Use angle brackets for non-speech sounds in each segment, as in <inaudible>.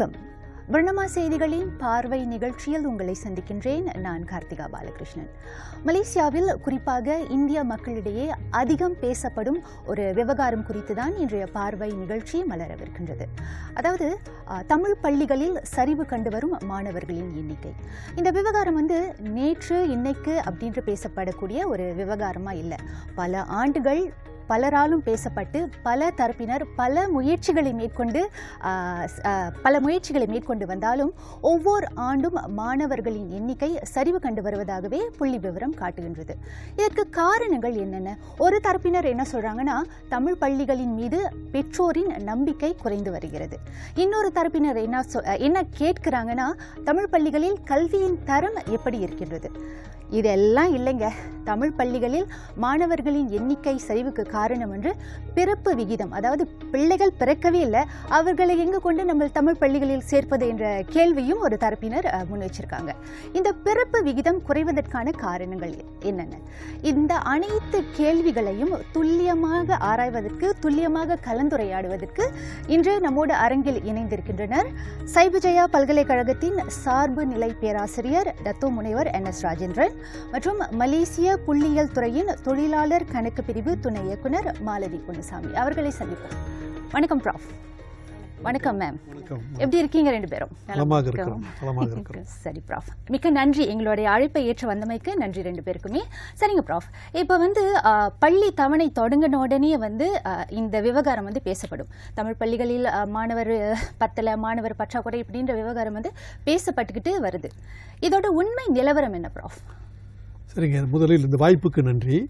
வணக்கம். வர்ணமா செய்திகளின் பார்வை நிகழ்ச்சியில் உங்களை சந்திக்கின்றேன் நான் கார்த்திகா பாலகிருஷ்ணன். மலேசியாவில் குறிப்பாக இந்திய மக்களிடையே அதிகம் பேசப்படும் ஒரு விவகாரம் குறித்து தான் இன்றைய பார்வை நிகழ்ச்சி மலரவிருக்கின்றது. அதாவது தமிழ் பள்ளிகளில் சரிவு கண்டு வரும் மாணவர்களின் எண்ணிக்கை. இந்த விவகாரம் வந்து நேற்று இன்னைக்கு அப்படின்று பேசப்படக்கூடிய ஒரு விவகாரமா இல்லை. பல ஆண்டுகள் பலராலும் பேசப்பட்டு பல தரப்பினர் பல முயற்சிகளை மேற்கொண்டு பல முயற்சிகளை மேற்கொண்டு வந்தாலும் ஒவ்வொரு ஆண்டும் மாணவர்களின் எண்ணிக்கை சரிவு கண்டு வருவதாகவே புள்ளி விவரம் காட்டுகின்றது. இதற்கு காரணங்கள் என்னென்ன? ஒரு தரப்பினர் என்ன சொல்றாங்கன்னா தமிழ் பள்ளிகளின் மீது பெற்றோரின் நம்பிக்கை குறைந்து வருகிறது. இன்னொரு தரப்பினர் என்ன சொ- என்ன கேட்கிறாங்கன்னா தமிழ் பள்ளிகளில் கல்வியின் தரம் எப்படி இருக்கின்றது? இதெல்லாம் இல்லைங்க. தமிழ் பள்ளிகளில் மாணவர்களின் எண்ணிக்கை சரிவுக்கு காரணம் என்று பிறப்பு விகிதம். அதாவது பிள்ளைகள் பிறக்கவே இல்லை. அவர்களை எங்கு கொண்டு நம்ம தமிழ் பள்ளிகளில் சேர்ப்பது என்ற கேள்வியும் ஒரு தரப்பினர் முன் வச்சிருக்காங்க. இந்த பிறப்பு விகிதம் குறைவதற்கான காரணங்கள் என்னென்ன? இந்த அனைத்து கேள்விகளையும் துல்லியமாக ஆராய்வதற்கு துல்லியமாக கலந்துரையாடுவதற்கு இன்று நம்மோடு அரங்கில் இணைந்திருக்கின்றனர் சைபுஜயா பல்கலைக்கழகத்தின் சார்பு நிலை பேராசிரியர் தத்து முனைவர் என் எஸ் ராஜேந்திரன் மற்றும் மலேசிய புள்ளியியல் துறையின் தொழிலாளர் கணக்கு பிரிவு துணை இயக்குனர் மாலதி பொன்னுசாமி. அவர்களை சந்திப்போம். வணக்கம் ப்ராஃப் வணக்கம் மேம் எப்படி இருக்கீங்க ரெண்டு பேரும்? நலமாக இருக்கிறோம். <laughs> சரி ப்ராஃப் மிக்க நன்றி. எங்களுடைய அழைப்பை ஏற்று வந்தமைக்கு நன்றி ரெண்டு பேருக்குமே. சரிங்க ப்ராஃப் இப்போ வந்து பள்ளி தவணை தொடங்கின உடனே வந்து இந்த விவகாரம் வந்து பேசப்படும். தமிழ் பள்ளிகளில் மாணவர் பத்தல மாணவர் பற்றாக்குறை இப்படின்ற விவகாரம் வந்து பேசப்பட்டுக்கிட்டு வருது. இதோட உண்மை நிலவரம் என்ன ப்ராஃப் சரிங்க. முதலில் இந்த வாய்ப்புக்கு நன்றி.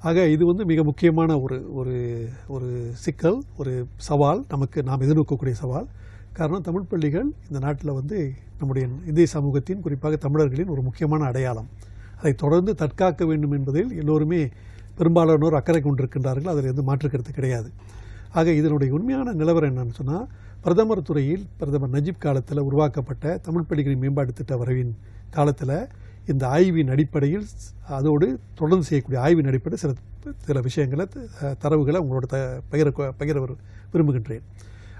ஆக இது வந்து மிக முக்கியமான ஒரு ஒரு ஒரு சிக்கல் ஒரு சவால் நமக்கு நாம் எதிர்நோக்கக்கூடிய சவால். காரணம் தமிழ் பள்ளிகள் இந்த நாட்டில் வந்து நம்முடைய இந்திய சமூகத்தின் குறிப்பாக தமிழர்களின் ஒரு முக்கியமான அடையாளம். அதை தொடர்ந்து தற்காக்க வேண்டும் என்பதில் எல்லோருமே பெரும்பாலானோர் அக்கறை கொண்டிருக்கின்றார்கள். அதில் எந்த மாற்று கருத்து கிடையாது. ஆக இதனுடைய உண்மையான நிலவரம் என்னன்னு சொன்னால் பிரதமர் துறையில் பிரதமர் நஜீப் காலத்தில் உருவாக்கப்பட்ட தமிழ் பள்ளிகளின் மேம்பாட்டு திட்ட வரவின் காலத்தில் இந்த ஆய்வின் அடிப்படையில் அதோடு தொடர்ந்து செய்யக்கூடிய ஆய்வின் அடிப்படையில் சில சில விஷயங்களை த- தரவுகளை உங்களோட த பகிர பகிர விரும்புகின்றேன்.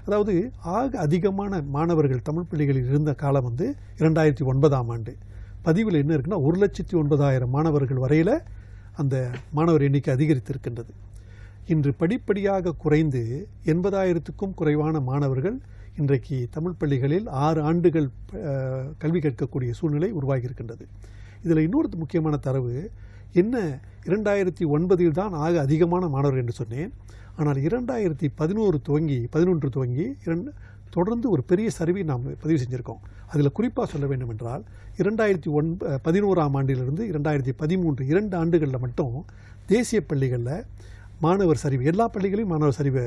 அதாவது ஆக அதிகமான மாணவர்கள் தமிழ் பள்ளிகளில் இருந்த காலம் வந்து இரண்டாயிரத்தி ஒன்பதாம் ஆண்டு. பதிவில் என்ன இருக்குன்னா ஒரு லட்சத்தி ஒன்பதாயிரம் மாணவர்கள் வரையில் அந்த மாணவர் எண்ணிக்கை அதிகரித்திருக்கின்றது. இன்று படிப்படியாக குறைந்து எண்பதாயிரத்துக்கும் குறைவான மாணவர்கள் இன்றைக்கு தமிழ் பள்ளிகளில் ஆறு ஆண்டுகள் கல்வி கற்கக்கூடிய சூழ்நிலை உருவாகியிருக்கின்றது. இதில் இன்னொரு முக்கியமான தரவு என்ன இரண்டாயிரத்தி ஒன்பதில் தான் ஆக அதிகமான மாணவர்கள் என்று சொன்னேன். ஆனால் இரண்டாயிரத்தி பதினோரு துவங்கி பதினொன்று துவங்கி இரண்டு தொடர்ந்து ஒரு பெரிய சரிவை நாம் பதிவு செஞ்சுருக்கோம். அதில் குறிப்பாக சொல்ல வேண்டும் என்றால் இரண்டாயிரத்தி ஒன் பதினோராம் ஆண்டிலிருந்து இரண்டாயிரத்தி பதிமூன்று இரண்டு ஆண்டுகளில் மட்டும் தேசிய பள்ளிகளில் மாணவர் சரிவு எல்லா பள்ளிகளையும் மாணவர் சரிவை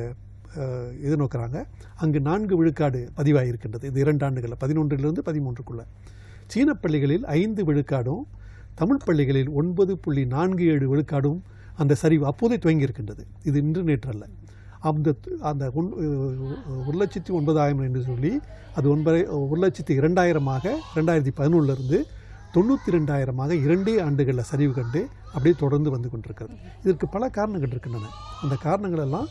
எதிர்நோக்கிறாங்க. அங்கு நான்கு விழுக்காடு பதிவாகியிருக்கின்றது. இது இரண்டு ஆண்டுகளில் பதினொன்றிலிருந்து பதிமூன்றுக்குள்ளே. சீன பள்ளிகளில் ஐந்து விழுக்காடும் தமிழ் பள்ளிகளில் ஒன்பது புள்ளி நான்கு ஏழு விழுக்காடும் அந்த சரிவு அப்போதே துவங்கி இருக்கின்றது இது இன்று நேற்றல்ல. அந்த அந்த ஒரு லட்சத்தி ஒன்பதாயிரம் என்று சொல்லி அது ஒன்பது ஒரு லட்சத்தி இரண்டாயிரமாக ரெண்டாயிரத்தி பதினொன்றிலிருந்து தொண்ணூற்றி ரெண்டாயிரமாக இரண்டே ஆண்டுகளில் சரிவு கண்டு அப்படியே தொடர்ந்து வந்து கொண்டிருக்கிறது. இதற்கு பல காரணங்கள் இருக்கின்றன. அந்த காரணங்கள் எல்லாம்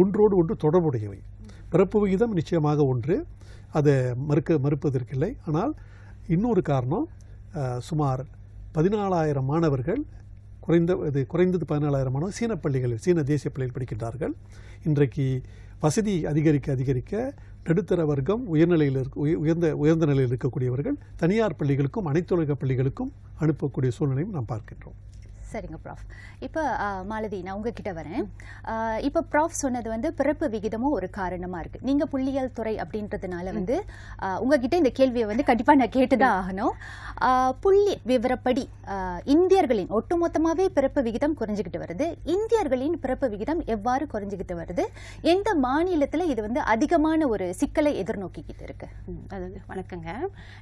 ஒன்றோடு ஒன்று தொடர்புடையவை. பிறப்பு விகிதம் நிச்சயமாக ஒன்று. அதை மறுக்க மறுப்பதற்கில்லை ஆனால் இன்னொரு காரணம் சுமார் பதினாலாயிரம் மாணவர்கள் குறைந்த இது குறைந்தது பதினாலாயிரம் மாணவர் சீன பள்ளிகளில் சீன தேசிய பள்ளியில் படிக்கின்றார்கள். இன்றைக்கு வசதி அதிகரிக்க அதிகரிக்க நடுத்தர வர்க்கம் உயர்நிலையில் இருக்க உய- உயர்ந்த உயர்ந்த நிலையில் இருக்கக்கூடியவர்கள் தனியார் பள்ளிகளுக்கும் அனைத்துலக பள்ளிகளுக்கும் அனுப்பக்கூடிய சூழ்நிலையும் நாம் பார்க்கின்றோம். சரிங்க ப்ராஃப் இப்போ மாலதி நான் உங்ககிட்ட வரேன். இப்போ ப்ராஃப் சொன்னது வந்து பிறப்பு விகிதமும் ஒரு காரணமாக இருக்குது நீங்கள் புள்ளியியல் துறை அப்படின்றதுனால வந்து உங்ககிட்ட இந்த கேள்வியை வந்து கண்டிப்பாக நான் கேட்டு தான் ஆகணும். புள்ளி விவரப்படி இந்தியர்களின் ஒட்டுமொத்தமாகவே பிறப்பு விகிதம் குறைஞ்சிக்கிட்டு வருது. இந்தியர்களின் பிறப்பு விகிதம் எவ்வாறு குறைஞ்சிக்கிட்டு வருது? எந்த மாநிலத்தில் இது வந்து அதிகமான ஒரு சிக்கலை எதிர்நோக்கிக்கிட்டு இருக்கு? அதாவது வணக்கங்க.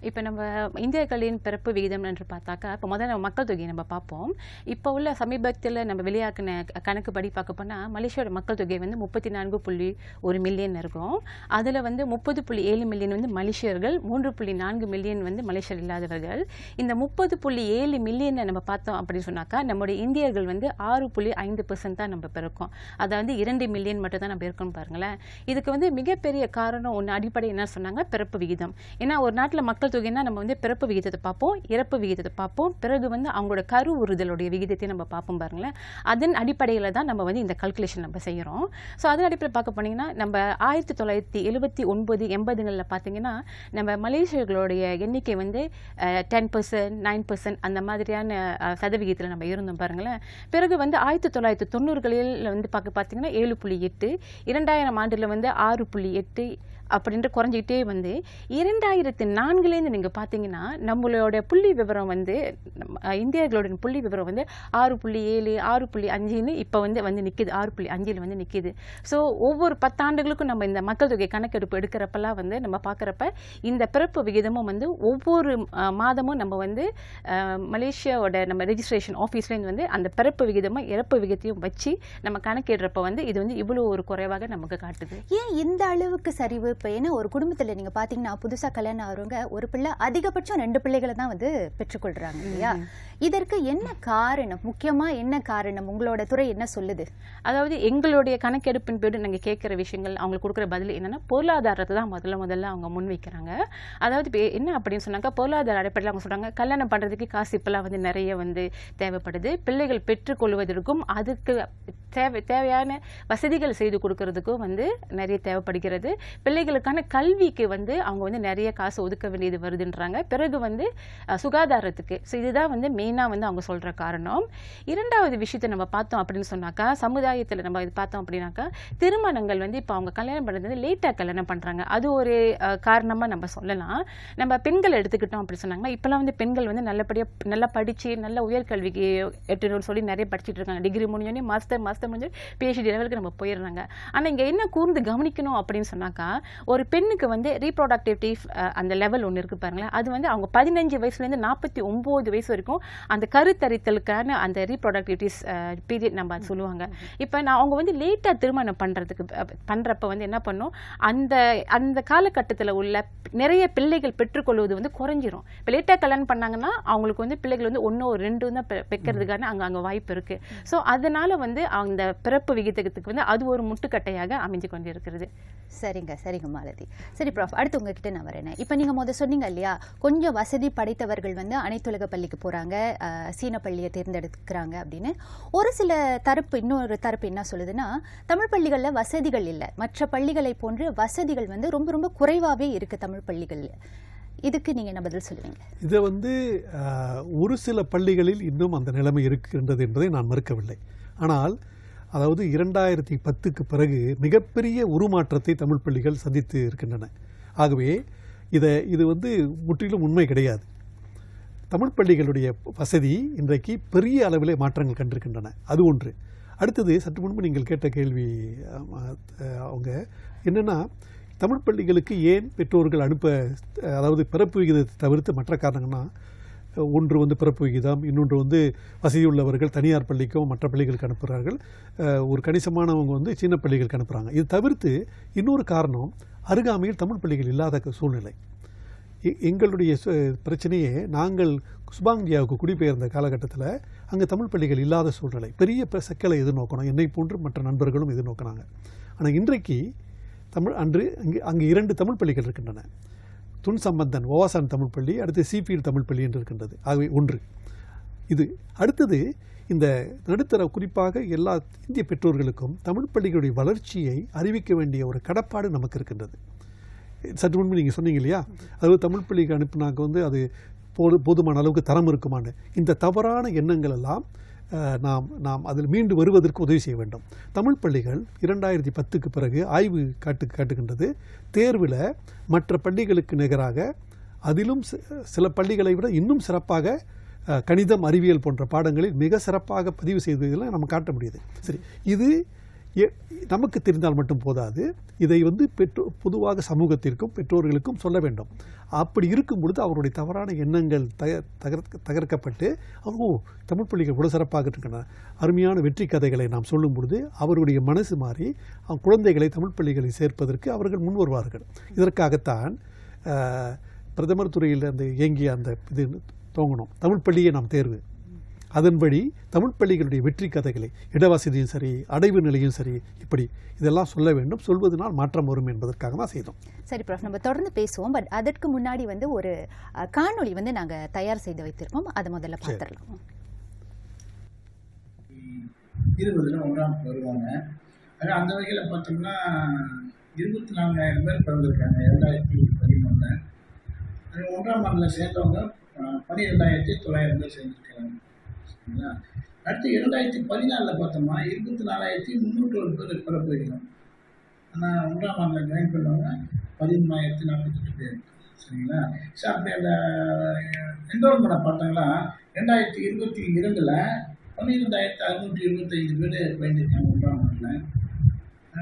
இப்போ நம்ம இந்தியர்களின் பிறப்பு விகிதம் என்று பார்த்தாக்கா இப்போ முதல்ல மக்கள் தொகையை நம்ம பார்ப்போம். இப்போ இப்போ உள்ள சமீபத்தில் நம்ம வெளியாக்கின கணக்கு கணக்குப்படி பார்க்க போனால் மலேசியாவோட மக்கள் தொகை வந்து முப்பத்தி நான்கு புள்ளி ஒரு மில்லியன் இருக்கும். அதில் வந்து முப்பது புள்ளி ஏழு மில்லியன் வந்து மலேசியர்கள் மூன்று புள்ளி நான்கு மில்லியன் வந்து மலேசியர் இல்லாதவர்கள். இந்த முப்பது புள்ளி ஏழு மில்லியனை நம்ம பார்த்தோம் அப்படின்னு சொன்னாக்கா நம்முடைய இந்தியர்கள் வந்து ஆறு புள்ளி ஐந்து பெர்சன்ட் தான் நம்ம பிறக்கோம். அதாவது இரண்டு மில்லியன் மட்டும் தான் நம்ம இருக்கோம் பாருங்களேன். இதுக்கு வந்து மிகப்பெரிய காரணம் ஒன்று அடிப்படை என்ன சொன்னாங்க? பிறப்பு விகிதம். ஏன்னா ஒரு நாட்டில் மக்கள் தொகைன்னா நம்ம வந்து பிறப்பு விகிதத்தை பார்ப்போம் இறப்பு விகிதத்தை பார்ப்போம். பிறகு வந்து அவங்களோட கரு உறுதலுடைய விகிதத்தை நம்ம பார்ப்போம் பாருங்களேன். அதன் அடிப்படையில் தான் நம்ம வந்து இந்த கல்குலேஷன் நம்ம செய்கிறோம் ஸோ அதன் அடிப்படையில் பார்க்க போனீங்கன்னா நம்ம ஆயிரத்தி தொள்ளாயிரத்தி எழுபத்தி ஒன்பது எண்பதுங்களில் பார்த்தீங்கன்னா நம்ம மலேசியர்களுடைய எண்ணிக்கை வந்து டென் பர்சன்ட் நைன் பர்சன்ட் அந்த மாதிரியான சதவிகிதத்தில் நம்ம இருந்தோம் பாருங்களேன். பிறகு வந்து ஆயிரத்தி தொள்ளாயிரத்தி தொண்ணூறுகளில் வந்து பார்க்க பார்த்தீங்கன்னா ஏழு புள்ளி எட்டு இரண்டாயிரம் ஆண்டில் வந்து ஆறு புள்ளி எட்டு அப்படின்ட்டு குறைஞ்சிக்கிட்டே வந்து இரண்டாயிரத்து நான்குலேருந்து நீங்கள் பார்த்தீங்கன்னா நம்மளோட புள்ளி விவரம் வந்து இந்தியர்களோட புள்ளி விவரம் வந்து ஆறு புள்ளி ஏழு ஆறு புள்ளி அஞ்சுன்னு இப்போ வந்து வந்து நிற்கிது ஆறு புள்ளி அஞ்சில் வந்து நிற்கிது ஸோ ஒவ்வொரு பத்தாண்டுகளுக்கும் நம்ம இந்த மக்கள் தொகை கணக்கெடுப்பு எடுக்கிறப்பெல்லாம் வந்து நம்ம பார்க்குறப்ப இந்த பிறப்பு விகிதமும் வந்து ஒவ்வொரு மாதமும் நம்ம வந்து மலேசியாவோட நம்ம ரெஜிஸ்ட்ரேஷன் ஆஃபீஸ்லேருந்து வந்து அந்த பிறப்பு விகிதமும் இறப்பு விகிதத்தையும் வச்சு நம்ம கணக்கிடுறப்ப வந்து இது வந்து இவ்வளோ ஒரு குறைவாக நமக்கு காட்டுது. ஏன் இந்த அளவுக்கு சரிவு? இப்போ ஏன்னா ஒரு குடும்பத்தில் நீங்கள் பார்த்தீங்கன்னா புதுசாக கல்யாணம் ஆகிறவங்க ஒரு பிள்ளை அதிகபட்சம் ரெண்டு பிள்ளைகளை தான் வந்து பெற்றுக்கொள்கிறாங்க இல்லையா? இதற்கு என்ன காரணம்? முக்கியமாக என்ன காரணம்? உங்களோட துறை என்ன சொல்லுது? அதாவது எங்களுடைய கணக்கெடுப்பின் பேர் நாங்கள் கேட்குற விஷயங்கள் அவங்களுக்கு கொடுக்குற பதில் என்னன்னா பொருளாதாரத்தை தான் முதல்ல முதல்ல அவங்க முன்வைக்கிறாங்க அதாவது என்ன அப்படின்னு சொன்னாக்கா பொருளாதார அடிப்படையில் அவங்க சொல்றாங்க கல்யாணம் பண்ணுறதுக்கு காசு இப்போல்லாம் வந்து நிறைய வந்து தேவைப்படுது. பிள்ளைகள் பெற்றுக்கொள்வதற்கும் அதுக்கு தேவை தேவையான வசதிகள் செய்து கொடுக்கறதுக்கும் வந்து நிறைய தேவைப்படுகிறது. பிள்ளைகளுக்கான கல்விக்கு வந்து அவங்க வந்து நிறைய காசு ஒதுக்க வேண்டியது வருதுன்றாங்க. பிறகு வந்து சுகாதாரத்துக்கு. ஸோ இதுதான் வந்து மெயின் மெயினாக வந்து அவங்க சொல்கிற காரணம். இரண்டாவது விஷயத்தை நம்ம பார்த்தோம் அப்படின்னு சொன்னாக்கா சமுதாயத்தில் நம்ம இது பார்த்தோம் அப்படின்னாக்கா திருமணங்கள் வந்து இப்போ அவங்க கல்யாணம் பண்ணுறது வந்து லேட்டாக கல்யாணம் பண்ணுறாங்க அது ஒரு காரணமாக நம்ம சொல்லலாம். நம்ம பெண்கள் எடுத்துக்கிட்டோம் அப்படி சொன்னாங்கன்னா இப்போலாம் வந்து பெண்கள் வந்து நல்லபடியாக நல்லா படித்து நல்ல உயர்கல்விக்கு எட்டுன்னு சொல்லி நிறைய படிச்சுட்டு இருக்காங்க. டிகிரி முடிஞ்சோடனே மாஸ்டர் மாஸ்டர் முடிஞ்சு பிஹெச்டி லெவலுக்கு நம்ம போயிடுறாங்க. ஆனால் இங்கே என்ன கூர்ந்து கவனிக்கணும் அப்படின்னு சொன்னாக்கா ஒரு பெண்ணுக்கு வந்து ரீப்ரொடக்டிவிட்டி அந்த லெவல் ஒன்று இருக்குது பாருங்களேன். அது வந்து அவங்க பதினஞ்சு வயசுலேருந்து நாற்பத்தி ஒம்பது வயசு வரைக்கும் அந்த கருத்தரித்தலுக்கான அந்த ரீப்ரொடக்டிவிட்டிஸ் பீரியட் நம்ம சொல்லுவாங்க. இப்போ நான் அவங்க வந்து லேட்டாக திருமணம் பண்ணுறதுக்கு பண்ணுறப்ப வந்து என்ன பண்ணும்? அந்த அந்த காலகட்டத்தில் உள்ள நிறைய பிள்ளைகள் பெற்றுக்கொள்வது வந்து குறைஞ்சிரும். இப்போ லேட்டாக கல்யாணம் பண்ணாங்கன்னா அவங்களுக்கு வந்து பிள்ளைகள் வந்து ஒன்று ஒரு ரெண்டு தான் பெக்கிறதுக்கான அங்கே அங்கே வாய்ப்பு இருக்கு. ஸோ அதனால வந்து அந்த பிறப்பு விகிதத்துக்கு வந்து அது ஒரு முட்டுக்கட்டையாக அமைஞ்சு கொண்டு இருக்கிறது சரிங்க சரிங்க மாலதி. சரி ப்ராஃப் அடுத்து உங்ககிட்ட நான் வரேன். இப்போ நீங்கள் முத சொன்னீங்க இல்லையா? கொஞ்சம் வசதி படைத்தவர்கள் வந்து அனைத்துலக பள்ளிக்கு போகிறாங்க சீன பள்ளியை தேர்ந்தெடுக்கிறாங்க அப்படின்னு. ஒரு சில தரப்பு இன்னொரு தரப்பு என்ன சொல்லுதுன்னா தமிழ் பள்ளிகளில் வசதிகள் இல்லை. மற்ற பள்ளிகளை போன்று வசதிகள் வந்து ரொம்ப ரொம்ப குறைவாகவே இருக்குது தமிழ் பள்ளிகளில். இதுக்கு நீங்கள் என்ன பதில் சொல்லுவீங்க? இதை வந்து ஒரு சில பள்ளிகளில் இன்னும் அந்த நிலைமை இருக்கின்றது என்பதை நான் மறுக்கவில்லை. ஆனால் அதாவது இரண்டாயிரத்தி பத்துக்கு பிறகு மிகப்பெரிய உருமாற்றத்தை தமிழ் பள்ளிகள் சந்தித்து இருக்கின்றன. ஆகவே இதை இது வந்து முற்றிலும் உண்மை கிடையாது. தமிழ் பள்ளிகளுடைய வசதி இன்றைக்கு பெரிய அளவிலே மாற்றங்கள் கண்டிருக்கின்றன. அது ஒன்று. அடுத்தது சற்று முன்பு நீங்கள் கேட்ட கேள்வி அவங்க என்னென்னா தமிழ் பள்ளிகளுக்கு ஏன் பெற்றோர்கள் அனுப்ப அதாவது பிறப்பு விகிதத்தை தவிர்த்து மற்ற காரணங்கள்னா ஒன்று வந்து பிறப்பு விகிதம் இன்னொன்று வந்து வசதி உள்ளவர்கள் தனியார் பள்ளிக்கும் மற்ற பள்ளிகளுக்கு அனுப்புகிறார்கள் ஒரு கணிசமானவங்க வந்து சின்ன பள்ளிகளுக்கு அனுப்புகிறாங்க இது தவிர்த்து இன்னொரு காரணம் அருகாமையில் தமிழ் பள்ளிகள் இல்லாத சூழ்நிலை. எங்களுடைய பிரச்சனையே நாங்கள் சுபாங்கியாவுக்கு குடிபெயர்ந்த காலகட்டத்தில் அங்கே தமிழ் பள்ளிகள் இல்லாத சூழ்நிலை. பெரிய ப- சிக்கலை எதிர்நோக்கணும். என்னை போன்று மற்ற நண்பர்களும் எதிர்நோக்கினாங்க. ஆனால் இன்றைக்கு தமிழ் அன்று அங்கே அங்கே இரண்டு தமிழ் பள்ளிகள் இருக்கின்றன. துன் சம்பந்தன் ஓவாசான் தமிழ் பள்ளி அடுத்து சிபிஎல் தமிழ் பள்ளி என்று இருக்கின்றது. ஆகவே ஒன்று. இது. அடுத்தது இந்த நடுத்தர குறிப்பாக எல்லா இந்திய பெற்றோர்களுக்கும் தமிழ் பள்ளிகளுடைய வளர்ச்சியை அறிவிக்க வேண்டிய ஒரு கடப்பாடு நமக்கு இருக்கின்றது. சற்று முன்பு நீங்கள் சொன்னீங்க இல்லையா அதாவது தமிழ் பள்ளிக்கு அனுப்புனாக்க வந்து அது போது போதுமான அளவுக்கு தரம் இருக்குமான்னு. இந்த தவறான எண்ணங்கள் எல்லாம் நாம் நாம் அதில் மீண்டு வருவதற்கு உதவி செய்ய வேண்டும். தமிழ் பள்ளிகள் இரண்டாயிரத்தி பத்துக்கு பிறகு ஆய்வு காட்டு காட்டுகின்றது. தேர்வில் மற்ற பள்ளிகளுக்கு நிகராக அதிலும் சில பள்ளிகளை விட இன்னும் சிறப்பாக கணிதம் அறிவியல் போன்ற பாடங்களில் மிக சிறப்பாக பதிவு செய்ததில் நம்ம காட்ட முடியுது. சரி இது நமக்கு தெரிந்தால் மட்டும் போதாது. இதை வந்து பெற்றோ பொதுவாக சமூகத்திற்கும் பெற்றோர்களுக்கும் சொல்ல வேண்டும். அப்படி இருக்கும் பொழுது அவருடைய தவறான எண்ணங்கள் தக தகர்க்க தகர்க்கப்பட்டு "ஓ, தமிழ் பள்ளிகள் கூட சிறப்பாக இருக்கின்றன. அருமையான வெற்றி கதைகளை நாம் சொல்லும் பொழுது அவருடைய மனசு மாறி அவங்க குழந்தைகளை தமிழ் பள்ளிகளில் சேர்ப்பதற்கு அவர்கள் முன் வருவார்கள். இதற்காகத்தான் பிரதமர் துறையில் அந்த இயங்கிய அந்த இது தோங்கணும். தமிழ் பள்ளியே நாம் தேர்வு. அதன்படி தமிழ் பள்ளிகளுடைய வெற்றி கதைகளை இடவசதியும் சரி அடைவு நிலையும் சரி இப்படி இதெல்லாம் சொல்ல வேண்டும். சொல்வதனால் மாற்றம் வரும் என்பதற்காக தான் செய்தோம். சரி ப்ராஃப் நம்ம தொடர்ந்து பேசுவோம். பட் அதற்கு முன்னாடி வந்து ஒரு காணொளி வந்து நாங்க தயார் செய்து வைத்திருக்கோம் அதை முதல்ல பார்த்துடலாம். இருபதுல ஒன்றாம் வருவாங்க. ஆனால் அந்த வகையில் பார்த்தோம்னா இருபத்தி நான்காயிரம் பேர் பிறந்திருக்காங்க. இரண்டாயிரத்தி பதிமூணில் அது ஒன்றாம் ஆண்டில் சேர்ந்தவங்க பன்னிரெண்டாயிரத்தி தொள்ளாயிரம் பேர் சேர்ந்துருக்காங்க சரிங்களா அடுத்து இரண்டாயிரத்தி பதினாலில் பார்த்தோம்னா இருபத்தி நாலாயிரத்தி முந்நூற்றொரு பேர் பிறப்பு ஆனால் ஒன்றாம் ஆண்டில் ஜாயின் பண்ணவங்க பதிமூணாயிரத்தி நாற்பத்தெட்டு பேர் சரிங்களா? சார் அப்படி அந்த என்ரோல்மெண்ட் பார்த்தோங்களா ரெண்டாயிரத்தி இருபத்தி இரண்டில் பன்னிரெண்டாயிரத்தி அறுநூற்றி இருபத்தைந்து பேர் பயந்துருக்காங்க ஒன்றாம் ஆண்டில்.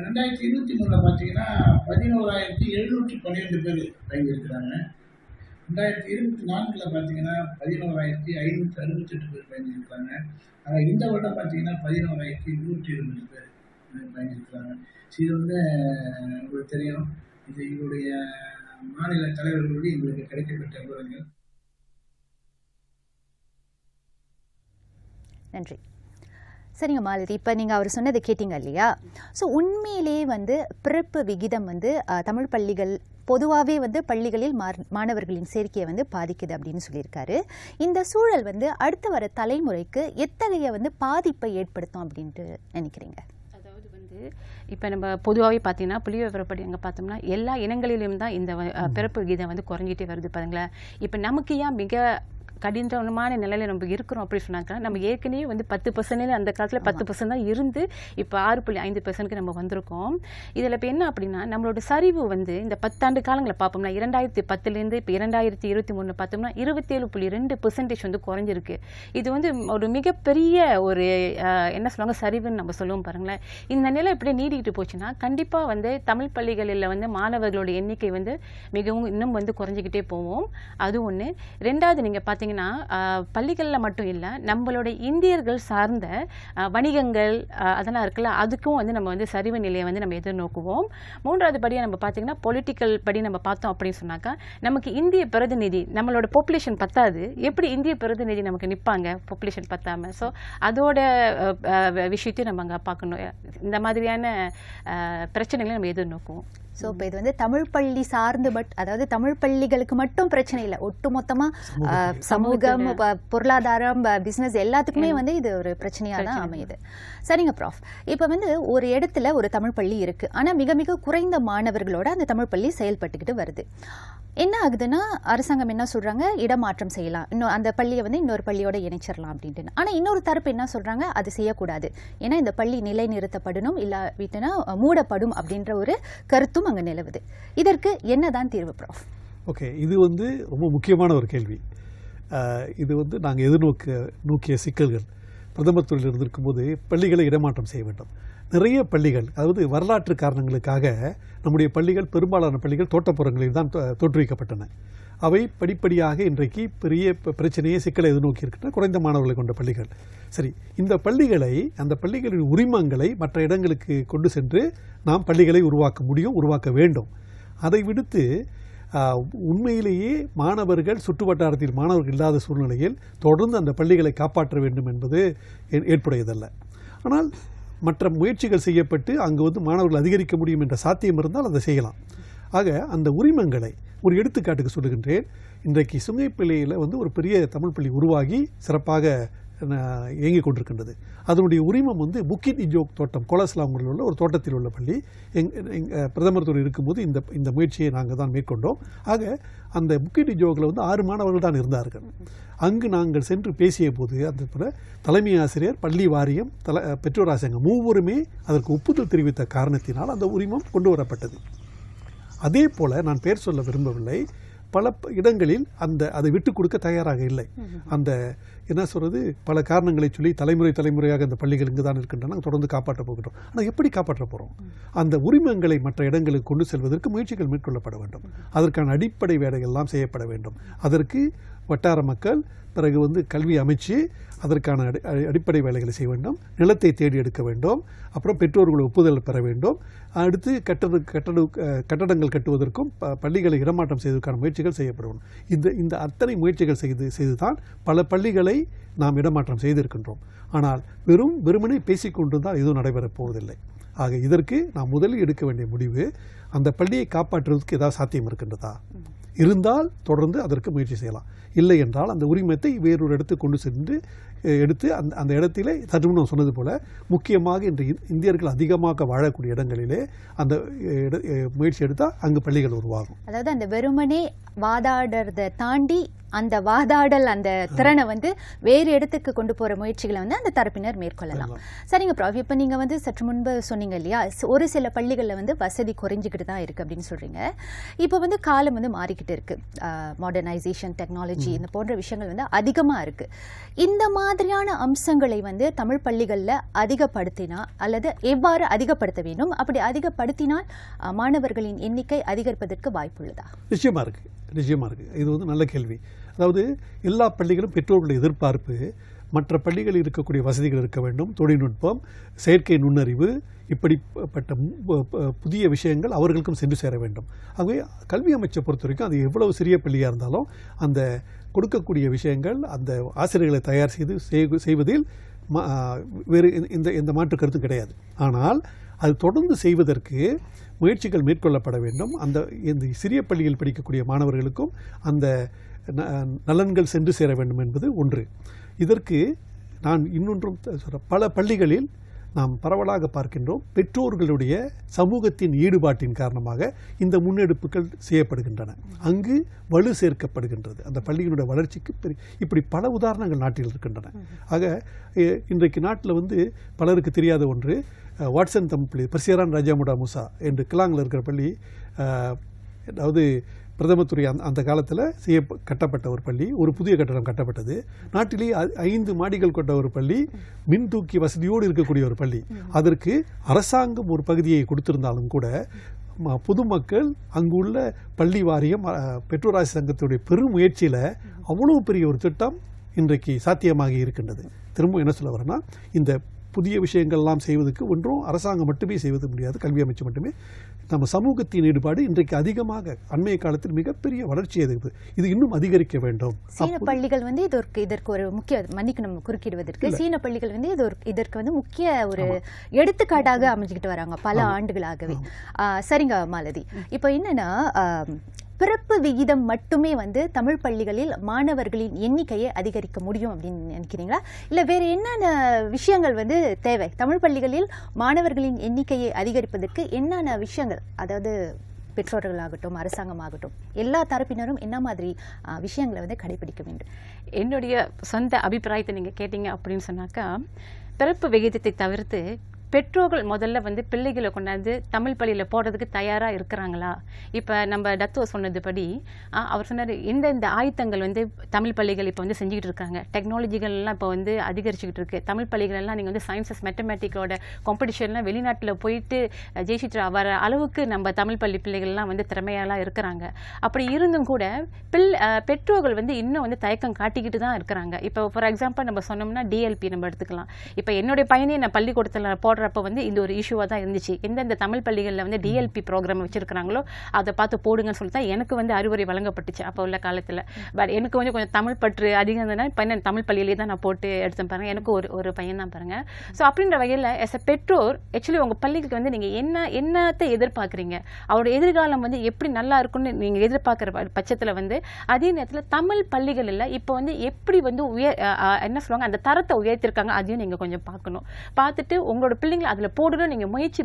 ரெண்டாயிரத்தி இருபத்தி மூணில் பார்த்தீங்கன்னா பதினோராயிரத்தி எழுநூற்றி பன்னிரெண்டு பேர் பயந்துருக்கிறாங்க ரெண்டாயிரத்தி இருபத்தி நான்கில் பார்த்தீங்கன்னா பதினோராயிரத்தி ஐநூற்றி அறுபத்தெட்டு பேர் பயந்துருக்கிறாங்க ஆனால் இந்த வருடம் பார்த்தீங்கன்னா பதினோராயிரத்தி நூற்றி இருபது பேர் பயந்துருக்கிறாங்க இது வந்து உங்களுக்கு தெரியும். இது எங்களுடைய மாநில தலைவர்களுடைய எங்களுக்கு கிடைக்கப்பட்ட விவரங்கள். நன்றி. சரிங்க மாலதி. இப்போ நீங்கள் அவர் சொன்னதை கேட்டீங்க இல்லையா? ஸோ உண்மையிலேயே வந்து பிறப்பு விகிதம் வந்து தமிழ் பள்ளிகள் பொதுவாகவே வந்து பள்ளிகளில் மாணவர்களின் சேர்க்கையை வந்து பாதிக்குது அப்படின்னு சொல்லியிருக்காரு. இந்த சூழல் வந்து அடுத்து வர தலைமுறைக்கு எத்தகைய வந்து பாதிப்பை ஏற்படுத்தும் அப்படின்ட்டு நினைக்கிறீங்க? அதாவது வந்து இப்போ நம்ம பொதுவாகவே பார்த்தீங்கன்னா புள்ளி விவரப்படி அங்கே பார்த்தோம்னா எல்லா இனங்களிலும் தான் இந்த வ- பிறப்பு விகிதம் வந்து குறைஞ்சிட்டே வருது பாருங்களேன். இப்போ நமக்கு ஏன் மிக கடினமான நிலையில நம்ம இருக்கிறோம் அப்படி சொன்னாக்கா நம்ம ஏற்கனவே வந்து பத்து பர்சன்ட் அந்த காலத்தில் பத்து பர்சன்ட் தான் இருந்து இப்போ ஆறு புள்ளி ஐந்து பர்சன்ட்க்கு நம்ம வந்திருக்கோம். இதில் இப்போ என்ன அப்படின்னா நம்மளோட சரிவு வந்து இந்த பத்தாண்டு காலங்களை பார்ப்போம்னா இரண்டாயிரத்தி பத்துலேருந்து இப்போ இரண்டாயிரத்தி இருபத்தி மூணு பார்த்தோம்னா இருபத்தேழு புள்ளி ரெண்டு பெர்சன்டேஜ் வந்து குறைஞ்சிருக்கு. இது வந்து ஒரு மிகப்பெரிய ஒரு என்ன சொல்லுவாங்க சரிவுன்னு நம்ம சொல்லுவோம் பாருங்களேன். இந்த நிலை இப்படியே நீடிக்கிட்டு போச்சுன்னா கண்டிப்பாக வந்து தமிழ் பள்ளிகளில் வந்து மாணவர்களோட எண்ணிக்கை வந்து மிகவும் இன்னும் வந்து குறைஞ்சிக்கிட்டே போவோம் அது ஒன்று ரெண்டாவது நீங்கள் பார்த்தீங்கன்னா பள்ளிகளில் மட்டும் இல்லை நம்மளோட இந்தியர்கள் சார்ந்த வணிகங்கள் அதெல்லாம் இருக்குல்ல அதுக்கும் வந்து நம்ம வந்து சரிவு நிலையை வந்து நம்ம எதிர்நோக்குவோம். மூன்றாவது படியாக நம்ம பார்த்தீங்கன்னா பொலிட்டிக்கல் படி நம்ம பார்த்தோம் அப்படின்னு சொன்னாக்கா நமக்கு இந்திய பிரதிநிதி நம்மளோட பாப்புலேஷன் பத்தாது. எப்படி இந்திய பிரதிநிதி நமக்கு நிற்பாங்க பாப்புலேஷன் பத்தாம? ஸோ அதோட விஷயத்தையும் நம்ம அங்கே பார்க்கணும். இந்த மாதிரியான பிரச்சனைகளை நம்ம எதிர்நோக்குவோம். ஸோ இப்போ இது வந்து தமிழ் பள்ளி சார்ந்து பட் அதாவது தமிழ் பள்ளிகளுக்கு மட்டும் பிரச்சனை இல்லை. ஒட்டுமொத்தமாக சமூகம் பொருளாதாரம் பிஸ்னஸ் எல்லாத்துக்குமே வந்து இது ஒரு பிரச்சனையாக தான் அமையுது. சரிங்க ப்ராஃப் இப்போ வந்து ஒரு இடத்துல ஒரு தமிழ் பள்ளி இருக்கு. ஆனால் மிக மிக குறைந்த மாணவர்களோட அந்த தமிழ் பள்ளி செயல்பட்டுக்கிட்டு வருது. என்ன ஆகுதுன்னா அரசாங்கம் என்ன சொல்றாங்க? இடமாற்றம் செய்யலாம். இன்னும் அந்த பள்ளியை வந்து இன்னொரு பள்ளியோட இணைச்சிடலாம் அப்படின்ட்டு ஆனால் இன்னொரு தரப்பு என்ன சொல்றாங்க? அது செய்யக்கூடாது. ஏன்னா இந்த பள்ளி நிலைநிறுத்தப்படணும் இல்லாவிட்டுனா மூடப்படும் அப்படின்ற ஒரு கருத்தும் அங்கே நிலவுது. இதற்கு என்னதான் தீர்வு ப்ராஃப் ஓகே இது வந்து ரொம்ப முக்கியமான ஒரு கேள்வி. இது வந்து நாங்கள் எதிர்நோக்க நோக்கிய சிக்கல்கள். பிரதமர் தொழில் இருந்திருக்கும் போது பள்ளிகளை இடமாற்றம் செய்ய வேண்டும். நிறைய பள்ளிகள் அதாவது வரலாற்று காரணங்களுக்காக நம்முடைய பள்ளிகள் பெரும்பாலான பள்ளிகள் தோட்டப்புறங்களில் தான் தோ- தோற்றுவிக்கப்பட்டன. அவை படிப்படியாக இன்றைக்கு பெரிய பிரச்சனையை சிக்கலை எதிர்நோக்கி இருக்கின்றன குறைந்த மாணவர்களை கொண்ட பள்ளிகள். சரி இந்த பள்ளிகளை அந்த பள்ளிகளின் உரிமங்களை மற்ற இடங்களுக்கு கொண்டு சென்று நாம் பள்ளிகளை உருவாக்க முடியும் உருவாக்க வேண்டும். அதை விடுத்து உண்மையிலேயே மாணவர்கள் சுற்று வட்டாரத்தில் மாணவர்கள் இல்லாத சூழ்நிலையில் தொடர்ந்து அந்த பள்ளிகளை காப்பாற்ற வேண்டும் என்பது ஏ- ஏற்புடையதல்ல. ஆனால் மற்ற முயற்சிகள் செய்யப்பட்டு அங்கு வந்து மாணவர்கள் அதிகரிக்க முடியும் என்ற சாத்தியம் இருந்தால் அதை செய்யலாம். ஆக அந்த உரிமங்களை ஒரு எடுத்துக்காட்டுக்கு சொல்லுகின்றேன். இன்றைக்கு சுங்கைப்பிள்ளையில் வந்து ஒரு பெரிய தமிழ் பள்ளி உருவாகி சிறப்பாக இயங்கிக் கொண்டிருக்கின்றது. அதனுடைய உரிமம் வந்து புக்கிட் இஜோக் தோட்டம் கோலஸ்லாங்கூரில் உள்ள ஒரு தோட்டத்தில் உள்ள பள்ளி. எங் பிரதமர் துறை இருக்கும்போது இந்த இந்த முயற்சியை நாங்கள் தான் மேற்கொண்டோம். ஆக அந்த புக்கிட் இஜோக்கில் வந்து ஆறு மாணவர்கள் தான் இருந்தார்கள். அங்கு நாங்கள் சென்று பேசிய போது அந்த தலைமை ஆசிரியர் பள்ளி வாரியம் தல பெற்றோர் ஆசிரியர் மூவருமே அதற்கு ஒப்புதல் தெரிவித்த காரணத்தினால் அந்த உரிமம் கொண்டு வரப்பட்டது. அதே போல நான் பேர் சொல்ல விரும்பவில்லை. பல இடங்களில் அந்த அதை விட்டு கொடுக்க தயாராக இல்லை. அந்த என்ன சொல்கிறது பல காரணங்களை சொல்லி தலைமுறை தலைமுறையாக அந்த பள்ளிகள் இங்கு தான் இருக்கின்றன தொடர்ந்து காப்பாற்ற போகின்றோம். ஆனால் எப்படி காப்பாற்ற போகிறோம் அந்த உரிமங்களை மற்ற இடங்களுக்கு கொண்டு செல்வதற்கு முயற்சிகள் மேற்கொள்ளப்பட வேண்டும். அதற்கான அடிப்படை வேலைகள்லாம் செய்யப்பட வேண்டும். அதற்கு வட்டார மக்கள் பிறகு வந்து கல்வி அமைச்சு அதற்கான அடி- அடி- அடிப்படை வேலைகளை செய்ய வேண்டும். நிலத்தை தேடி எடுக்க வேண்டும். அப்புறம் பெற்றோர்கள் ஒப்புதல் பெற வேண்டும். அடுத்து கட்டட கட்டட கட்டடங்கள் கட்டுவதற்கும் ப- பள்ளிகளை இடமாற்றம் செய்வதற்கான முயற்சிகள் செய்யப்படும் இந்த இந்த அத்தனை முயற்சிகள் செய்து செய்துதான் பல பள்ளிகளை நாம் இடமாற்றம் செய்திருக்கின்றோம். ஆனால் வெறும் வெறுமனே பேசிக்கொண்டிருந்தால் எதுவும் நடைபெறப் போவதில்லை. ஆக இதற்கு நாம் முதலில் எடுக்க வேண்டிய முடிவு அந்த பள்ளியை காப்பாற்றுவதற்கு ஏதாவது சாத்தியம் இருக்கின்றதா? இருந்தால் தொடர்ந்து அதற்கு முயற்சி செய்யலாம். இல்லை என்றால் அந்த உரிமத்தை வேறொரு இடத்துக்கு கொண்டு சென்று எடுத்து அந்த அந்த இடத்திலே சற்று நான் சொன்னது போல முக்கியமாக இன்று இந்தியர்கள் அதிகமாக வாழக்கூடிய இடங்களிலே அந்த இட- முயற்சி எடுத்தால் அங்கு பள்ளிகள் உருவாகும். அதாவது அந்த வெறுமனே வாதாடுறதை தாண்டி அந்த வாதாடல் அந்த திறனை வந்து வேறு இடத்துக்கு கொண்டு போற முயற்சிகளை வந்து அந்த தரப்பினர் மேற்கொள்ளலாம். சரிங்க ப்ராஃப் இப்போ நீங்க வந்து சற்று முன்பு சொன்னீங்க இல்லையா? ஒரு சில பள்ளிகளில் வந்து வசதி குறைஞ்சிக்கிட்டு தான் இருக்கு அப்படின்னு சொல்றீங்க. இப்போ வந்து காலம் வந்து மாறிக்கிட்டு இருக்கு. மாடர்னைசேஷன் டெக்னாலஜி இந்த போன்ற விஷயங்கள் வந்து அதிகமா இருக்கு. இந்த மாதிரியான அம்சங்களை வந்து தமிழ் பள்ளிகளில் அதிகப்படுத்தினா அல்லது எவ்வாறு அதிகப்படுத்த வேண்டும்? அப்படி அதிகப்படுத்தினால் மாணவர்களின் எண்ணிக்கை அதிகரிப்பதற்கு வாய்ப்புள்ளதா? நிச்சயமாக இருக்குது நிச்சயமாக இருக்குது இது வந்து நல்ல கேள்வி. அதாவது எல்லா பள்ளிகளும் பெற்றோர்களுடைய எதிர்பார்ப்பு மற்ற பள்ளிகளில் இருக்கக்கூடிய வசதிகள் இருக்க வேண்டும் தொழில்நுட்பம் செயற்கை நுண்ணறிவு இப்படிப்பட்ட புதிய விஷயங்கள் அவர்களுக்கும் சென்று சேர வேண்டும். ஆகவே கல்வி அமைச்சை பொறுத்த வரைக்கும் அது எவ்வளவு சிறிய பள்ளியாக இருந்தாலும் அந்த கொடுக்கக்கூடிய விஷயங்கள் அந்த ஆசிரியர்களை தயார் செய்து செய்- செய்வதில் வேறு இந்த- இந்த இந்த மாற்று கருத்து கிடையாது. ஆனால் அது தொடர்ந்து செய்வதற்கு முயற்சிகள் மேற்கொள்ளப்பட வேண்டும். அந்த இந்த சிறிய பள்ளியில் படிக்கக்கூடிய மாணவர்களுக்கும் அந்த நலன்கள் சென்று சேர வேண்டும் என்பது ஒன்று. இதற்கு நான் இன்னொன்றும் பல பள்ளிகளில் நாம் பரவலாக பார்க்கின்றோம் பெற்றோர்களுடைய சமூகத்தின் ஈடுபாட்டின் காரணமாக இந்த முன்னெடுப்புகள் செய்யப்படுகின்றன. அங்கு வலு சேர்க்கப்படுகின்றது. அந்த பள்ளியினுடைய வளர்ச்சிக்கு பெரிய இப்படி பல உதாரணங்கள் நாட்டில் இருக்கின்றன. ஆக இன்றைக்கு நாட்டில் வந்து பலருக்கு தெரியாத ஒன்று வாட்ஸன் வாட்சன் தமிழ் பர்சியரான் ராஜாமுடா முசா என்று கிளாங்கில் இருக்கிற பள்ளி அதாவது பிரதமத்துறை அந் அந்த அந்த காலத்தில் செய்ய கட்டப்பட்ட ஒரு பள்ளி ஒரு புதிய கட்டடம் கட்டப்பட்டது. நாட்டிலேயே ஐந்து மாடிகள் கொண்ட ஒரு பள்ளி மின் தூக்கி வசதியோடு இருக்கக்கூடிய ஒரு பள்ளி. அதற்கு அரசாங்கம் ஒரு பகுதியை கொடுத்திருந்தாலும் கூட ம- பொதுமக்கள் அங்குள்ள பள்ளி வாரியம் பெற்றோராசி சங்கத்துடைய பெரும் முயற்சியில் அவ்வளவு பெரிய ஒரு திட்டம் இன்றைக்கு சாத்தியமாகி இருக்கின்றது. திரும்ப என்ன சொல்ல வரேன்னா இந்த புதிய விஷயங்கள்லாம் செய்வதற்கு ஒன்றும் அரசாங்கம் மட்டுமே செய்வது முடியாது கல்வி அமைச்சு மட்டுமே. நம்ம சமூகத்தின் ஈடுபாடு இன்றைக்கு அதிகமாக அண்மைய காலத்தில் மிகப்பெரிய வளர்ச்சி இருக்குது இது இன்னும் அதிகரிக்க வேண்டும். சீன பள்ளிகள் வந்து இதற்கு இதற்கு ஒரு முக்கிய மன்னிக்கணும் குறுக்கிடுவதற்கு சீன பள்ளிகள் வந்து இது இதற்கு வந்து முக்கிய ஒரு எடுத்துக்காட்டாக அமைஞ்சுக்கிட்டு வராங்க பல ஆண்டுகளாகவே. சரிங்க மாலதி. இப்போ என்னன்னா பிறப்பு விகிதம் மட்டுமே வந்து தமிழ் பள்ளிகளில் மாணவர்களின் எண்ணிக்கையை அதிகரிக்க முடியும் அப்படின்னு நினைக்கிறீங்களா? இல்லை வேறு என்னென்ன விஷயங்கள் வந்து தேவை? தமிழ் பள்ளிகளில் மாணவர்களின் எண்ணிக்கையை அதிகரிப்பதற்கு என்னென்ன விஷயங்கள்? அதாவது பெற்றோர்களாகட்டும் அரசாங்கமாகட்டும் எல்லா தரப்பினரும் என்ன மாதிரி விஷயங்களை வந்து கடைபிடிக்க வேண்டும்? என்னுடைய சொந்த அபிப்பிராயத்தை நீங்கள் கேட்டீங்க அப்படின்னு சொன்னாக்கா பிறப்பு விகிதத்தை தவிர்த்து பெற்றோர்கள் முதல்ல வந்து பிள்ளைகளை கொண்டாந்து தமிழ் பள்ளியில் போடுறதுக்கு தயாராக இருக்கிறாங்களா? இப்போ நம்ம டத்துவ சொன்னதுபடி படி அவர் சொன்னார் இந்த இந்த வந்து தமிழ் பள்ளிகள் இப்போ வந்து செஞ்சுக்கிட்டு இருக்காங்க. டெக்னாலஜிகள் எல்லாம் இப்போ வந்து அதிகரிச்சுக்கிட்டு இருக்கு. தமிழ் பள்ளிகளெல்லாம் நீங்கள் வந்து சயின்சஸ் மேத்தமேட்டிக்கோட காம்படிஷன்லாம் வெளிநாட்டில் போயிட்டு அஹ், ஜெயிச்சிட்டு வர அளவுக்கு நம்ம தமிழ் பள்ளி பிள்ளைகள்லாம் வந்து திறமையாலாம் இருக்கிறாங்க. அப்படி இருந்தும் கூட பிள் பெற்றோர்கள் வந்து இன்னும் வந்து தயக்கம் காட்டிக்கிட்டு தான் இருக்கிறாங்க. இப்போ ஃபார் எக்ஸாம்பிள் நம்ம சொன்னோம்னா டிஎல்பி நம்ம எடுத்துக்கலாம். இப்போ என்னுடைய பையனை நான் பள்ளிக்கூடத்தில் போடுறப்ப வந்து இந்த ஒரு இஷ்யூவாக தான் இருந்துச்சு. எந்தெந்த தமிழ் பள்ளிகளில் வந்து டிஎல்பி ப்ரோக்ராம் வச்சிருக்கிறாங்களோ அதை பார்த்து போடுங்கன்னு சொல்லி தான் எனக்கு வந்து அறிவுரை வழங்கப்பட்டுச்சு அப்போ உள்ள காலத்தில். பட் எனக்கு வந்து கொஞ்சம் தமிழ் பற்று அதிகம் இருந்ததுன்னா பையன் தமிழ் பள்ளியிலே தான் நான் போட்டு எடுத்தேன் பாருங்க. எனக்கு ஒரு ஒரு பையன் தான் பாருங்க. ஸோ அப்படின்ற வகையில் எஸ் எ பெற்றோர் ஆக்சுவலி உங்கள் பள்ளிக்கு வந்து நீங்கள் என்ன என்னத்தை எதிர்பார்க்குறீங்க? அவரோட எதிர்காலம் வந்து எப்படி நல்லா இருக்கும்னு நீங்கள் எதிர்பார்க்குற பட்சத்தில் வந்து அதே நேரத்தில் தமிழ் பள்ளிகளில் இப்போ வந்து எப்படி வந்து உயர் என்ன சொல்லுவாங்க அந்த தரத்தை உயர்த்திருக்காங்க அதையும் நீங்கள் கொஞ்சம் பார்க்கணும். பார்த்துட்டு உங்களோட பிள்ளைங்களை அதில் போடணும் நீங்கள் முயற்சி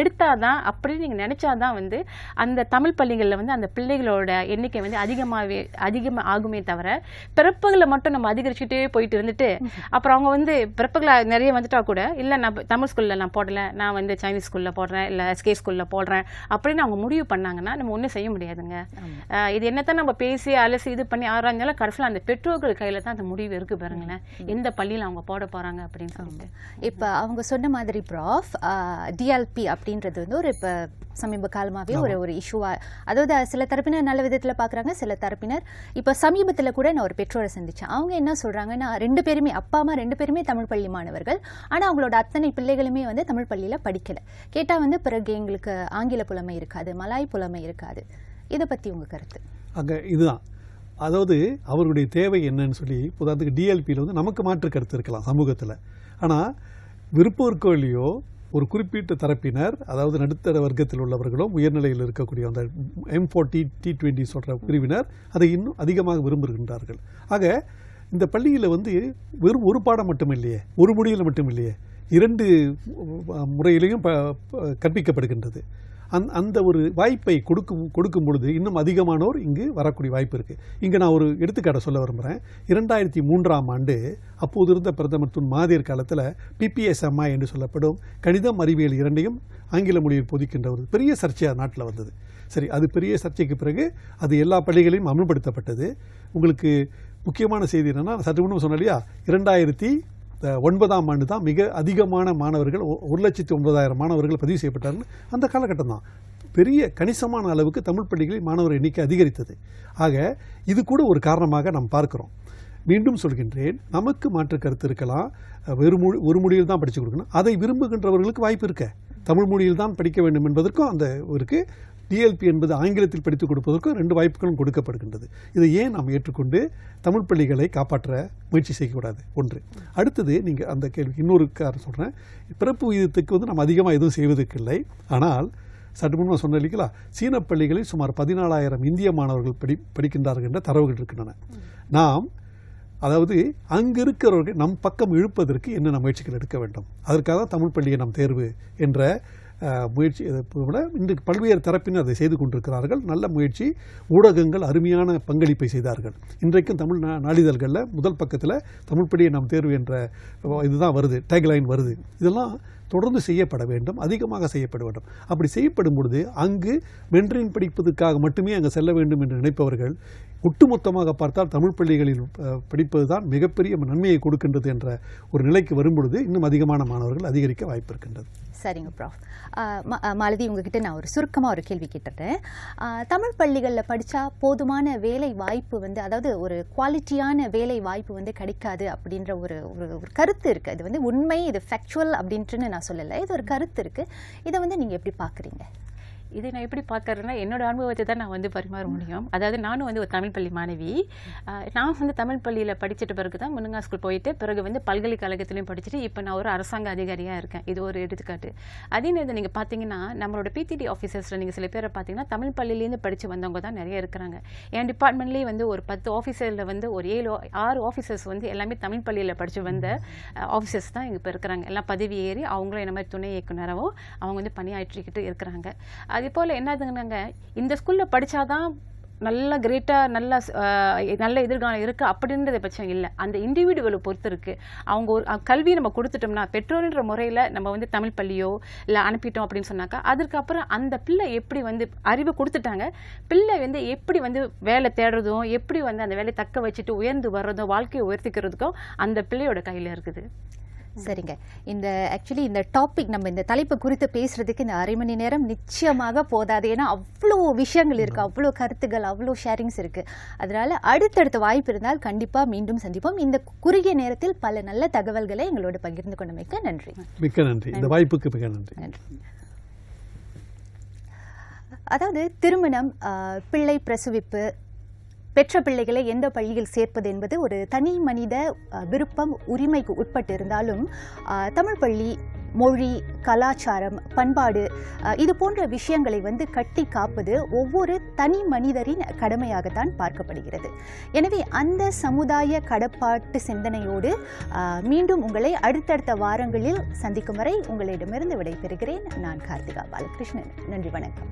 எடுத்தாதான் அப்படின்னு நீங்கள் நினச்சாதான் வந்து அந்த தமிழ் பள்ளிகளில் வந்து அந்த பிள்ளைகளோட எண்ணிக்கை வந்து அதிகமாகவே அதிகமாக ஆகுமே தவிர பிறப்புகளை மட்டும் நம்ம அதிகரிச்சுட்டே போயிட்டு இருந்துட்டு அப்புறம் அவங்க வந்து பிறப்புகளை நிறைய வந்துட்டா கூட இல்லை நான் தமிழ் ஸ்கூலில் நான் போடல நான் வந்து சைனீஸ் ஸ்கூலில் போடுறேன் இல்லை எஸ்கே ஸ்கூலில் போடுறேன் அப்படின்னு அவங்க முடிவு பண்ணாங்கன்னா நம்ம ஒன்றும் செய்ய முடியாதுங்க. இது என்னத்தான் நம்ம பேசி அலசி இது பண்ணி ஆராய்ஞ்சாலும் கடைசியில் அந்த பெற்றோர்கள் கையில் தான் அந்த முடிவு இருக்கு பாருங்களேன். எந்த பள்ளியில் அவங்க போட போகிறாங்க அப்படின்னு சொல்லிட்டு. இப்போ அவங்க சொன்ன மாதிரி ப்ராஃப் டிஎல்பி அப்படின்றது வந்து ஒரு இப்போ சமீப காலமாகவே ஒரு ஒரு இஷ்யூவா அதாவது சில தரப்பினர் நல்ல விதத்தில் பார்க்குறாங்க சில தரப்பினர் இப்போ சமீபத்தில் கூட நான் ஒரு பெற்றோரை சந்திச்சேன். அவங்க என்ன சொல்கிறாங்கன்னா ரெண்டு பேருமே அப்பா அம்மா ரெண்டு பேருமே தமிழ் பள்ளி மாணவர்கள். ஆனால் அவங்களோட அத்தனை பிள்ளைகளுமே வந்து தமிழ் பள்ளியில் படிக்கலை. கேட்டால் வந்து பிறகு எங்களுக்கு ஆங்கில புலமை இருக்காது மலாய் புலமை இருக்காது. இதை பற்றி உங்கள் கருத்து? அங்கே இதுதான். அதாவது அவருடைய தேவை என்னன்னு சொல்லி உதாரணத்துக்கு டிஎல்பியில் வந்து நமக்கு மாற்று கருத்து இருக்கலாம் சமூகத்தில். ஆனால் விருப்பம் இருக்கோ இல்லையோ ஒரு குறிப்பிட்ட தரப்பினர் அதாவது நடுத்தர வர்க்கத்தில் உள்ளவர்களும் உயர்நிலையில் இருக்கக்கூடிய அந்த எம் ஃபோர்ட்டி டி டுவெண்ட்டி சொல்கிற பிரிவினர் அதை இன்னும் அதிகமாக விரும்புகின்றார்கள். ஆக இந்த பள்ளியில் வந்து வெறும் ஒரு பாடம் மட்டும் இல்லையே ஒரு மொழியில் மட்டும் இல்லையே இரண்டு முறையிலையும் கற்பிக்கப்படுகின்றது. அந் அந்த ஒரு வாய்ப்பை கொடுக்கும் கொடுக்கும் பொழுது இன்னும் அதிகமானோர் இங்கு வரக்கூடிய வாய்ப்பு இருக்குது இங்கே நான் ஒரு எடுத்துக்காட்டை சொல்ல விரும்புகிறேன் இரண்டாயிரத்தி மூன்றாம் ஆண்டு அப்போது இருந்த பிரதமர் துன் மாதிர் காலத்தில் பிபிஎஸ்எம்ஐ என்று சொல்லப்படும் கணிதம் அறிவியல் இரண்டையும் ஆங்கில மொழியில் போதிக்கின்ற ஒரு பெரிய சர்ச்சையாக நாட்டில் வந்தது. சரி அது பெரிய சர்ச்சைக்கு பிறகு அது எல்லா பள்ளிகளையும் அமல்படுத்தப்பட்டது. உங்களுக்கு முக்கியமான செய்தி என்னென்னா சற்று முன்னும் சொன்னேன் இல்லையா? இரண்டாயிரத்தி ஒன்பதாம் ஆண்டு தான் மிக அதிகமான மாணவர்கள் ஒரு லட்சத்தி ஒன்பதாயிரம் மாணவர்கள் பதிவு செய்யப்பட்டார்கள். அந்த காலகட்டம் தான். பெரிய கணிசமான அளவுக்கு தமிழ் பள்ளிகளில் மாணவர் எண்ணிக்கை அதிகரித்தது. ஆக இது கூட ஒரு காரணமாக நாம் பார்க்கிறோம். மீண்டும் சொல்கின்றேன் நமக்கு மாற்று கருத்து இருக்கலாம். வெறு மொழி ஒரு மொழியில் தான் படித்து கொடுக்கணும். அதை விரும்புகின்றவர்களுக்கு வாய்ப்பு இருக்க. தமிழ் மொழியில் தான் படிக்க வேண்டும் என்பதற்கும் அந்த இருக்கு டிஎல்பி என்பது ஆங்கிலத்தில் படித்துக் கொடுப்பதற்கும் ரெண்டு வாய்ப்புகளும் கொடுக்கப்படுகின்றது. இதை ஏன் நாம் ஏற்றுக்கொண்டு தமிழ் பள்ளிகளை காப்பாற்ற முயற்சி செய்யக்கூடாது? ஒன்று. அடுத்தது நீங்கள் அந்த கேள்வி இன்னொரு காரணம் சொல்கிறேன் பிறப்பு விகிதத்துக்கு வந்து நம்ம அதிகமாக எதுவும் செய்வதற்கு இல்லை ஆனால் சற்று முன்பு சொன்ன இல்லைங்களா? சீன பள்ளிகளில் சுமார் பதினாலாயிரம் இந்திய மாணவர்கள் படி படிக்கின்றார்கள் என்ற தரவுகள் இருக்கின்றன. நாம் அதாவது அங்கு இருக்கிறவர்கள் நம் பக்கம் இழுப்பதற்கு என்னென்ன முயற்சிகள் எடுக்க வேண்டும்? அதற்காக தான் தமிழ் பள்ளியை நாம் தேர்வு என்ற முயற்சி விட இன்றைக்கு பல்வேறு தரப்பினர் அதை செய்து கொண்டிருக்கிறார்கள். நல்ல முயற்சி ஊடகங்கள் அருமையான பங்களிப்பை செய்தார்கள். இன்றைக்கும் தமிழ் நா- நாளிதழ்களில் முதல் பக்கத்தில் தமிழ்படியை நாம் தேர்வு என்ற இதுதான் வருது டேக்லைன் வருது. இதெல்லாம் தொடர்ந்து செய்யப்பட வேண்டும் அதிகமாக செய்யப்பட வேண்டும். அப்படி செய்யப்படும் பொழுது அங்கு மென்றின் படிப்பதற்காக மட்டுமே அங்கு செல்ல வேண்டும் என்று நினைப்பவர்கள் ஒட்டுமொத்தமாக பார்த்தால் தமிழ் பள்ளிகளில் படிப்பது தான் மிகப்பெரிய நன்மையை கொடுக்கின்றது என்ற ஒரு நிலைக்கு வரும்பொழுது இன்னும் அதிகமான மாணவர்கள் அதிகரிக்க வாய்ப்பு இருக்கின்றது. சரிங்க ப்ராஃப் மாலதி உங்ககிட்ட நான் ஒரு சுருக்கமாக ஒரு கேள்வி கேட்டுறேன். தமிழ் பள்ளிகளில் படித்தா போதுமான வேலை வாய்ப்பு வந்து அதாவது ஒரு குவாலிட்டியான வேலை வாய்ப்பு வந்து கிடைக்காது அப்படின்ற ஒரு ஒரு ஒரு கருத்து இருக்குது இது வந்து உண்மை இது ஃபேக்சுவல் அப்படின்ட்டுன்னு நான் சொல்லலை. இது ஒரு கருத்து இருக்குது இதை வந்து நீங்கள் எப்படி பார்க்குறீங்க இதை நான் எப்படி பார்க்கறேன்னா என்னோட அனுபவத்தை தான் நான் வந்து பரிமாற முடியும். அதாவது நானும் வந்து ஒரு தமிழ் பள்ளி மாணவி. நான் வந்து தமிழ் பள்ளியில் படிச்சிட்ட பிறகு தான் முருங்கா ஸ்கூல் போயிட்டு பிறகு வந்து பல்கலைக்கழகத்திலையும் படிச்சுட்டு இப்போ நான் ஒரு அரசாங்க அதிகாரியாக இருக்கேன். இது ஒரு எடுத்துக்காட்டு. அதே நேரத்தில் நீங்கள் பார்த்தீங்கன்னா நம்மளோட பிடிடி ஆஃபீஸர்ஸில் நீங்கள் சில பேரை பார்த்தீங்கன்னா தமிழ் பள்ளியிலேருந்து படித்து வந்தவங்க தான் நிறைய இருக்கிறாங்க. என் டிபார்ட்மெண்ட்லேயே வந்து ஒரு பத்து ஆஃபீஸரில் வந்து ஒரு ஏழு ஆறு ஆஃபீஸர்ஸ் வந்து எல்லாமே தமிழ் பள்ளியில் படித்து வந்த ஆஃபீஸர்ஸ் தான் இப்போ இருக்கிறாங்க. எல்லாம் பதவி ஏறி அவங்களும் என்ன மாதிரி துணை இயக்குனராகவும் அவங்க வந்து பணியாற்றிக்கிட்டு இருக்கிறாங்க. அதே போல் என்னதுங்கன்னாங்க இந்த ஸ்கூலில் படித்தாதான் நல்ல கிரேட்டாக நல்ல நல்ல எதிர்காலம் இருக்குது அப்படின்றத பட்சம் இல்லை. அந்த இண்டிவிஜுவலை பொறுத்து இருக்குது அவங்க ஒரு கல்வி நம்ம கொடுத்துட்டோம்னா பெற்றோர்ன்ற முறையில் நம்ம வந்து தமிழ் பள்ளியோ இல்லை அனுப்பிட்டோம் அப்படின்னு சொன்னாக்கா அதுக்கப்புறம் அந்த பிள்ளை எப்படி வந்து அறிவு கொடுத்துட்டாங்க பிள்ளை வந்து எப்படி வந்து வேலை தேடுறதும் எப்படி வந்து அந்த வேலையை தக்க வச்சுட்டு உயர்ந்து வர்றதும் வாழ்க்கையை உயர்த்திக்கிறதுக்கும் அந்த பிள்ளையோட கையில் இருக்குது. சரிங்க. இந்த ஆக்சுவலி இந்த டாபிக் நம்ம இந்த தலைப்பு குறித்து பேசுறதுக்கு இந்த அரை மணி நேரம் நிச்சயமாக போதாது. ஏன்னா அவ்வளோ விஷயங்கள் இருக்கு. அவ்வளோ கருத்துகள் அவ்வளோ ஷேரிங்ஸ் இருக்கு. அதனால அடுத்தடுத்த வாய்ப்பு இருந்தால் கண்டிப்பா மீண்டும் சந்திப்போம். இந்த குறுகிய நேரத்தில் பல நல்ல தகவல்களை எங்களோடு பகிர்ந்து கொண்டமைக்கு நன்றி. மிக்க நன்றி. இந்த வாய்ப்புக்கு மிக நன்றி. நன்றி. அதாவது திருமணம் பிள்ளை பிரசவிப்பு பெற்ற பிள்ளைகளை எந்த பள்ளியில் சேர்ப்பது என்பது ஒரு தனி மனித விருப்பம் உரிமைக்கு உட்பட்டு இருந்தாலும் தமிழ் பள்ளி மொழி கலாச்சாரம் பண்பாடு இது போன்ற விஷயங்களை வந்து கட்டி காப்பது ஒவ்வொரு தனி மனிதரின் கடமையாகத்தான் பார்க்கப்படுகிறது. எனவே அந்த சமுதாய கடப்பாட்டு சிந்தனையோடு மீண்டும் உங்களை அடுத்தடுத்த வாரங்களில் சந்திக்கும் வரை உங்களிடமிருந்து விடைபெறுகிறேன். நான் கார்த்திகா பாலகிருஷ்ணன். நன்றி வணக்கம்.